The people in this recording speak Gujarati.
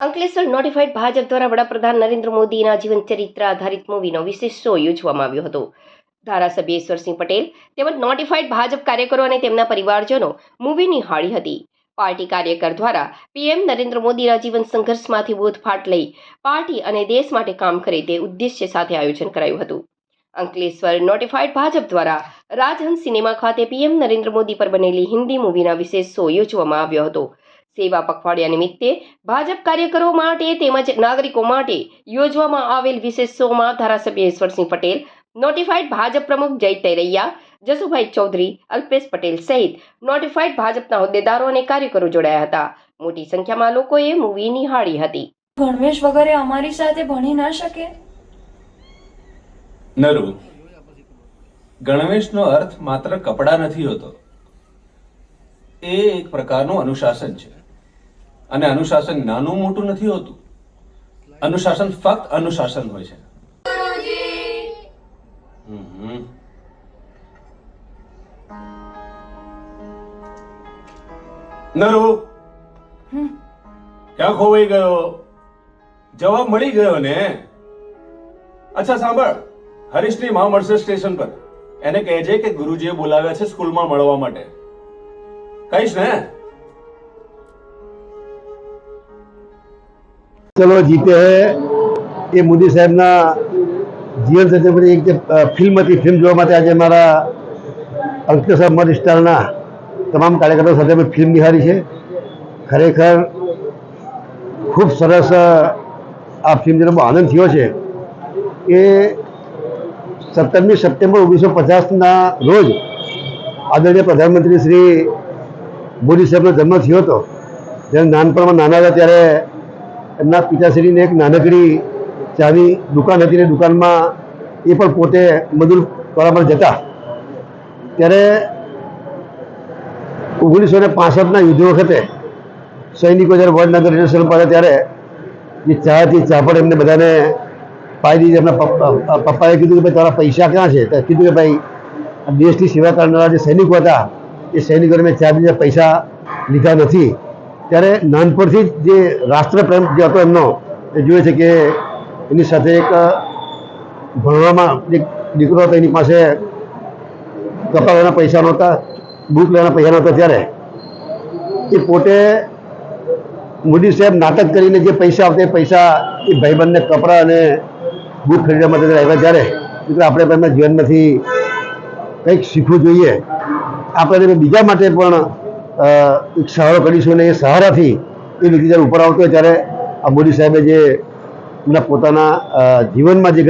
અંકલેશ્વર નોટિફાઈડ ભાજપ દ્વારા વડાપ્રધાન નરેન્દ્ર મોદીના જીવન ચરિત્ર આધારિત મૂવીનો વિશેષ શો યોજવામાં આવ્યો હતો. ધારાસભ્ય ઈશ્વરસિંહ પટેલ તેમજ નોટિફાઈડ ભાજપ કાર્યકરો અને તેમના પરિવારજનો મૂવી નિહાળી હતી. પાર્ટી કાર્યકર દ્વારા પીએમ નરેન્દ્ર મોદીના જીવન સંઘર્ષમાંથી બોધપાઠ લઈ પાર્ટી અને દેશ માટે કામ કરે તે ઉદ્દેશ્ય સાથે આયોજન કરાયું હતું. અંકલેશ્વર નોટિફાઈડ ભાજપ દ્વારા રાજહંસ સિનેમા ખાતે પીએમ નરેન્દ્ર મોદી પર બનેલી હિન્દી મૂવીના વિશેષ શો યોજવામાં આવ્યો હતો. સેવા પખવાડિયા નિમિત્તે ભાજપ કાર્યકરો માટે તેમજ નાગરિકો માટે યોજવામાં આવેલ વિશેષ શોમાં ધારાસભ્ય ઈશ્વરસિંહ પટેલ નોટિફાઈડ ભાજપ પ્રમુખ જય તૈરૈયા જસુભાઈ ચૌધરી અલ્પેશ પટેલ સહિત નોટિફાઈડ ભાજપના હોદ્દેદારો અને કાર્યકરો જોડાયા હતા. મોટી સંખ્યામાં લોકોએ મૂવી નિહાળી હતી. ગણવેશ વગેરે અમારી સાથે ભણી ના શકે? નરુ ગણવેશનો અર્થ માત્ર કપડા નથી હોતો. એ એક પ્રકારનું અનુશાસન છે. અને અનુશાસન નાનું મોટું નથી હોતું. અનુશાસન ફક્ત અનુશાસન હોય છે. નરુ. ક્યાં ખોવાઈ ગયો? જવાબ મળી ગયો ને? અચ્છા સાંભળ. હરીશની માં મળશે સ્ટેશન પર. એને કહેજે કે ગુરુજીએ બોલાવ્યા છે સ્કૂલમાં મળવા માટે. કહીશ ને? ચલો જીતે હે. એ મોદી સાહેબના જીવન સાથે એક જે ફિલ્મ હતી ફિલ્મ જોવા માટે આજે મારા અંકલેશ્વર મત વિસ્તારના તમામ કાર્યકરો સાથે મેં ફિલ્મ નિહાળી છે. ખરેખર ખૂબ સરસ આ ફિલ્મ જેનો આનંદ થયો છે. એ સત્તરમી સપ્ટેમ્બર ઓગણીસો પચાસના રોજ આદરણીય પ્રધાનમંત્રી શ્રી મોદી સાહેબનો જન્મ થયો હતો. જ્યારે નાનપણમાં નાના હતા ત્યારે એમના પિતાશ્રીને એક નાનકડી ચાની દુકાન હતી ને દુકાનમાં એ પણ પોતે મજૂર માટે જતા. ત્યારે ઓગણીસો ને પાસઠના યુદ્ધ વખતે સૈનિકો જ્યારે વડનગર સ્ટેશન પર ત્યારે જે ચા હતી ચા પણ એમને બધાને પાઈ દીધી. એમના પપ્પા પપ્પાએ કીધું કે ભાઈ, તારા પૈસા ક્યાં છે? તો કીધું કે ભાઈ દેશની સેવા કરનારા જે સૈનિકો હતા, એ સૈનિકોને મેં ચા પૈસા લીધા નથી. ત્યારે નાનપણથી જ જે રાષ્ટ્રપ્રેમ જે હતો એમનો, એ જોઈએ છે કે એની સાથે એક ભણવામાં એક દીકરો હતો, એની પાસે કપડા લેવાના પૈસા નહોતા બુક લેવાના પૈસા નહોતા ત્યારે. એ પોતે મોદી સાહેબ નાટક કરીને જે પૈસા આવતા એ પૈસા એ ભાઈબંધને કપડાં અને બુક ખરીદવા માટે આવ્યા ત્યારે. એટલે આપણે પણ એમના જીવનમાંથી કંઈક શીખવું જોઈએ. આપણે બીજા માટે પણ એક સહારો કરીશું ને એ સહારાથી એ વ્યક્તિ જ્યારે ઉપર આવતો હોય ત્યારે આ મોદી સાહેબે જે એમના પોતાના જીવનમાં જે